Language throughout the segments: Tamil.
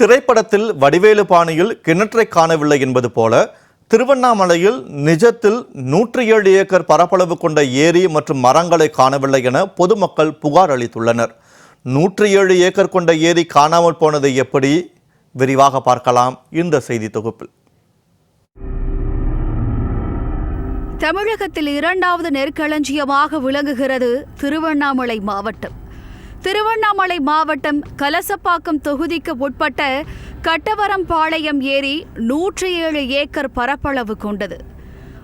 திரைப்படத்தில் வடிவேலு பாணியில் கிணற்றை காணவில்லை என்பது போல திருவண்ணாமலையில் நிஜத்தில் நூற்றி ஏழு ஏக்கர் பரப்பளவு கொண்ட ஏரி மற்றும் மரங்களை காணவில்லை என பொதுமக்கள் புகார் அளித்துள்ளனர். நூற்றி ஏழு ஏக்கர் கொண்ட ஏரி காணாமல் போனது எப்படி விரிவாக பார்க்கலாம் இந்த செய்தி தொகுப்பில். தமிழகத்தில் இரண்டாவது நெற்களஞ்சியமாக விளங்குகிறது திருவண்ணாமலை மாவட்டம். திருவண்ணாமலை மாவட்டம் கலசப்பாக்கம் தொகுதிக்கு உட்பட்ட கட்டவரம்பாளையம் ஏரி நூற்றி ஏழு ஏக்கர் பரப்பளவு கொண்டது.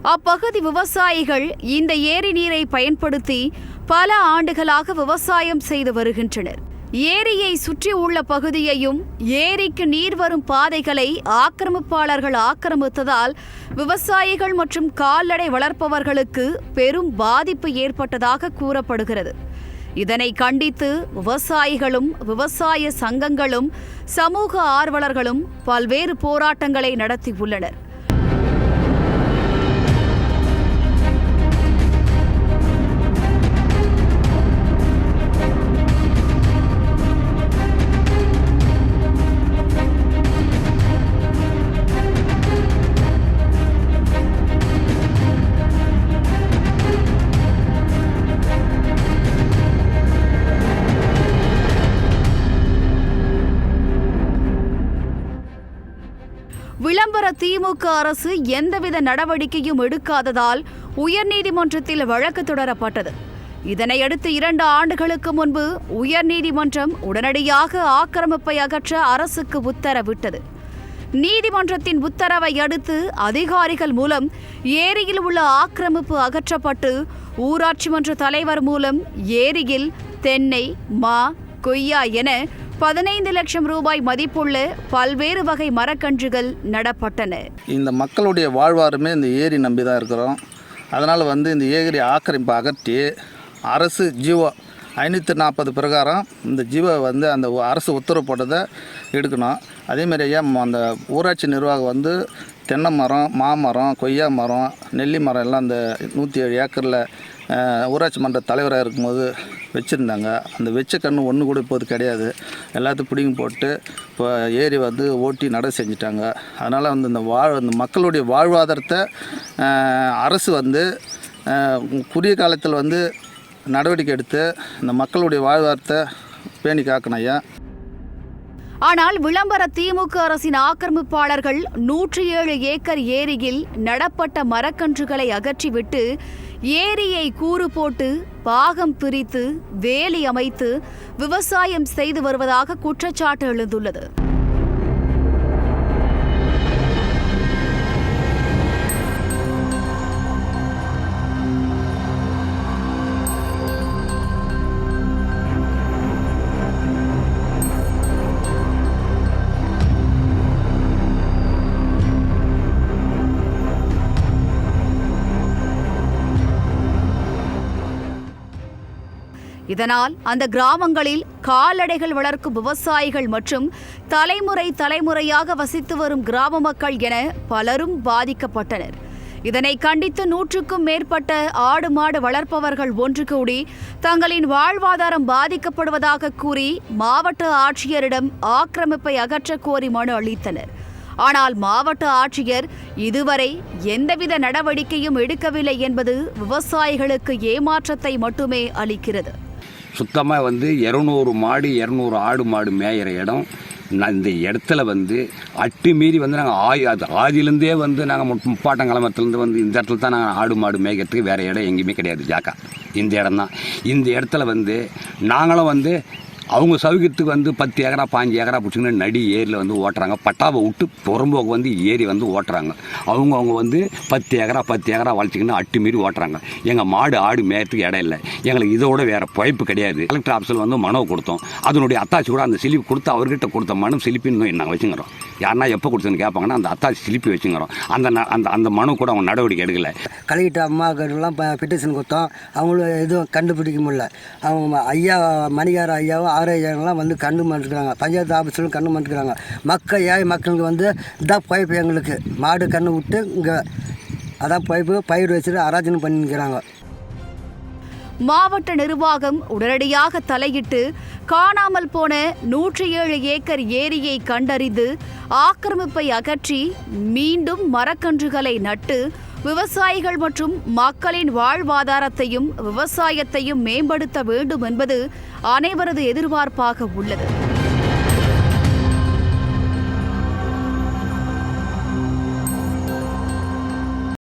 அப்பகுதி விவசாயிகள் இந்த ஏரி நீரை பயன்படுத்தி பல ஆண்டுகளாக விவசாயம் செய்து வருகின்றனர். ஏரியை சுற்றி உள்ள பகுதியையும் ஏரிக்கு நீர் வரும் பாதைகளை ஆக்கிரமிப்பாளர்கள் ஆக்கிரமித்ததால் விவசாயிகள் மற்றும் கால்நடை வளர்ப்பவர்களுக்கு பெரும் பாதிப்பு ஏற்பட்டதாக கூறப்படுகிறது. இதனை கண்டித்து விவசாயிகளும் விவசாய சங்கங்களும் சமூக ஆர்வலர்களும் பல்வேறு போராட்டங்களை நடத்தியுள்ளனர் விளம்பர திமுக அரசு எந்தவித நடவடிக்கையும் எடுக்காததால் உயர்நீதிமன்றத்தில் வழக்கு தொடரப்பட்டது. இதனையடுத்து இரண்டு ஆண்டுகளுக்கு முன்பு உயர்நீதிமன்றம் உடனடியாக ஆக்கிரமிப்பை அகற்ற அரசுக்கு உத்தரவிட்டது. நீதிமன்றத்தின் உத்தரவை அடுத்து அதிகாரிகள் மூலம் ஏரியில் உள்ள ஆக்கிரமிப்பு அகற்றப்பட்டு ஊராட்சி மன்ற தலைவர் மூலம் ஏரியில் தென்னை மா கொய்யா என பதினைந்து லட்சம் ரூபாய் மதிப்புள்ள பல்வேறு வகை மரக்கன்றுகள் நடப்பட்டன. இந்த மக்களுடைய வாழ்வாருமே இந்த ஏரி நம்பி தான் இருக்கிறோம். அதனால் வந்து இந்த ஏரி ஆக்கிரமிப்பை அகற்றி அரசு ஜீவோ ஐநூற்றி நாற்பது பிரகாரம் இந்த ஜீவோ வந்து அந்த அரசு உத்தரவு போட்டதை எடுக்கணும். அதேமாரி ஐயா ம- அந்த ஊராட்சி நிர்வாகம் வந்து தென்னை மரம் மாமரம் கொய்யா மரம் நெல்லி மரம் எல்லாம் அந்த நூற்றி ஏழு ஏக்கரில் ஊராட்சி மன்ற தலைவராக இருக்கும்போது வச்சுருந்தாங்க. அந்த வச்ச கன்று ஒன்று கூட இப்போது கிடையாது. எல்லாத்தையும் பிடிங்கி போட்டு இப்போ ஏரி வந்து ஓட்டி நட செஞ்சிட்டாங்க. அதனால் வந்து இந்த வாழ் இந்த மக்களுடைய வாழ்வாதாரத்தை அரசு வந்து குறுகிய காலத்தில் வந்து நடவடிக்கை எடுத்து இந்த மக்களுடைய வாழ்வாரத்தை பேணி காக்கணும் ஐயா. ஆனால் விளம்பர திமுக அரசின் ஆக்கிரமிப்பாளர்கள் நூற்றி ஏழு ஏக்கர் ஏரியில் நடப்பட்ட மரக்கன்றுகளை அகற்றிவிட்டு ஏரியை கூறு போட்டு பாகம் பிரித்து வேலி அமைத்து விவசாயம் செய்து வருவதாக குற்றச்சாட்டு எழுந்துள்ளது. இதனால் அந்த கிராமங்களில் கால்நடைகள் வளர்க்கும் விவசாயிகள் மற்றும் தலைமுறை தலைமுறையாக வசித்து வரும் கிராம மக்கள் என பலரும் பாதிக்கப்பட்டனர். இதனை கண்டித்து நூற்றுக்கும் மேற்பட்ட ஆடு மாடு வளர்ப்பவர்கள் ஒன்று கூடி தங்களின் வாழ்வாதாரம் பாதிக்கப்படுவதாக கூறி மாவட்ட ஆட்சியரிடம் ஆக்கிரமிப்பை அகற்ற கோரி மனு அளித்தனர். ஆனால் மாவட்ட ஆட்சியர் இதுவரை எந்தவித நடவடிக்கையும் எடுக்கவில்லை என்பது விவசாயிகளுக்கு ஏமாற்றத்தை மட்டுமே அளிக்கிறது. சுத்தமாக வந்து இரநூறு மாடு இரநூறு ஆடு மாடு மேயிற இடம். நான் இந்த இடத்துல வந்து அட்டு மீறி வந்து நாங்கள் ஆய் அது ஆதியிலேருந்தே வந்து நாங்கள் முப்பாட்டம் கிளம்பத்துலேருந்து வந்து இந்த இடத்துல தான் நாங்கள் ஆடு மாடு மேய்க்கிறதுக்கு வேறு இடம் எங்கேயுமே கிடையாது ஜாக்கா. இந்த இடம் தான் இந்த இடத்துல வந்து நாங்களும் வந்து அவங்க சௌகரியத்துக்கு வந்து பத்து ஏக்கரா பாஞ்சு ஏக்கரா பிடிச்சிங்கன்னு நடி ஏரியில் வந்து ஓட்டுறாங்க. பட்டாவை விட்டு புறம்போக்கு வந்து ஏரி வந்து ஓட்டுறாங்க. அவங்க அவங்க வந்து பத்து ஏக்கரா பத்து ஏக்கரா வளர்ச்சிக்கின்னு அட்டு மீறி ஓட்டுறாங்க. எங்கள் மாடு ஆடு மேயத்துக்கு இடம் இல்லை. எங்களுக்கு இதோட வேறு பழைப்பு கிடையாது. கலெக்டர் ஆஃபீஸில் வந்து மனு கொடுத்தோம். அதனுடைய அத்தாச்சி கூட அந்த சிலிப்பு கொடுத்து அவர்கிட்ட கொடுத்த மனு சிலிப்பின்னு நாங்கள் வச்சுக்கிறோம். யாருன்னா எப்போ கொடுத்தோன்னு கேட்பாங்கன்னா அந்த அத்தாச்சி சிலிப்பி வச்சுக்கிறோம் அந்த அந்த அந்த மனு கூட அவங்க நடவடிக்கை எடுக்கலை. கலெக்டர் அம்மாக்கெல்லாம் பெட்டிஷன் கொடுத்தோம். அவங்களும் எதுவும் கண்டுபிடிக்க முடியல. அவங்க ஐயா மணிகார ஐயாவும் ஆரோக்கியங்கள்லாம் வந்து கண்டு மாட்டுக்கிறாங்க பஞ்சாயத்து ஆஃபீஸிலும் கண்டு மாட்டுக்கிறாங்க மக்கள் ஏழை மக்களுக்கு வந்து இதான் பைப்பு எங்களுக்கு. மாடு கண்ணு விட்டு இங்கே அதான் பைப்பு பயிர் வச்சுட்டு அராஜனம் பண்ணிக்கிறாங்க மாவட்ட நிர்வாகம் உடனடியாக தலையிட்டு காணாமல் போன நூற்றி ஏழு ஏக்கர் ஏரியை கண்டறிந்து ஆக்கிரமிப்பை அகற்றி மீண்டும் மரக்கன்றுகளை நட்டு விவசாயிகள் மற்றும் மக்களின் வாழ்வாதாரத்தையும் விவசாயத்தையும் மேம்படுத்த வேண்டும் என்பது அனைவரது எதிர்பார்ப்பாக உள்ளது.